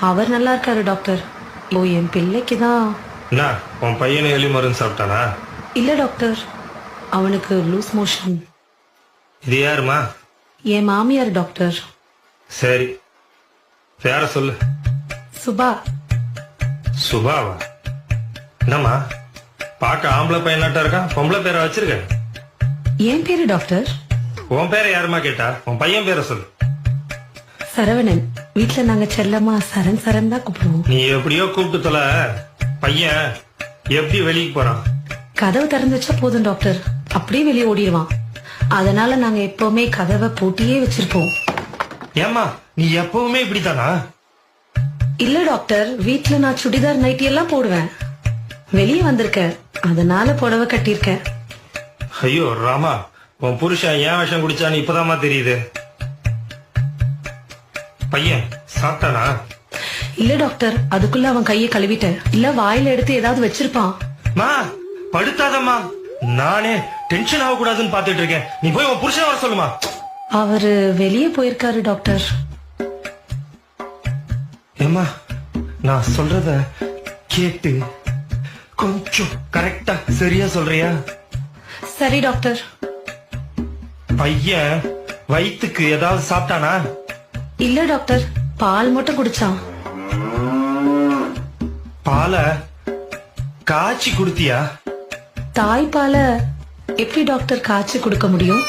அவர் நல்லா இருக்காரு டாக்டர். ஓ என் பிள்ளைக்கு தான். என்ன உன் பையனை எலி மருந்து சாப்பிட்டானா? இல்ல டாக்டர். அவனுக்கு லூஸ் மோஷன். இது யாருமா என் மாமியார் டாக்டர். சரி. பேர சொல்லு. சுபா. சுபாவா? என்னம்மா பார்க்க ஆம்பளை பையனாட்டா இருக்கா? பொம்பளை பேரை வச்சிருக்க? என் பேரு டாக்டர். உன் பேரை யாருமா கேட்டா? உன் பையன் பேரை சொல்லு. சரவணன். வீட்ல நாங்க செல்லமா சரண் சரண் தான் கூப்பிடுவோம். நீ எப்படியோ கூப்பிட்டு தொலை. பையன் எப்படி வெளியே போறான்? கதவு திறந்து வச்சா போதும் டாக்டர். அப்படியே வெளியே ஓடிடுவான். அதனால நாங்க எப்பவுமே கதவை பூட்டியே வச்சிருப்போம். ஏம்மா நீ எப்பவுமே இப்படித்தானா? இல்ல டாக்டர். வீட்ல நான் சுடிதார் நைட்டி எல்லாம் போடுவேன். வெளியே வந்திருக்கேன் அதனால புடவை கட்டியிருக்கேன். ஐயோ ராமா உன் புருஷன் ஏன் விஷம் குடிச்சான்னு இப்பதாம்மா தெரியுது. பையன் சாப்பிட்டானா இல்ல டாக்டர். அதுக்குள்ள அவன் கையை கழுவிட்டேன். இல்ல வாயில எடுத்து ஏதாவது வச்சிருப்பான். மா படுத்தாதம்மா. நானே டென்ஷன் ஆக கூடாதுன்னு பாத்துட்டு இருக்கேன். நீ போய் உன் புருஷன் வர சொல்லுமா. அவரு வெளியே போயிருக்காரு டாக்டர். ஏம்மா நான் சொல்றத கேட்டு கொஞ்சம் கரெக்டா சரியா சொல்றியா? சரி டாக்டர். பையன் வயித்துக்கு ஏதாவது சாப்பிட்டானா? இல்ல டாக்டர். பால் மட்டும் குடிச்சான். பாலை? காய்ச்சி குடுத்தியா? தாய்ப்பால எப்படி டாக்டர் காய்ச்சி கொடுக்க முடியும்?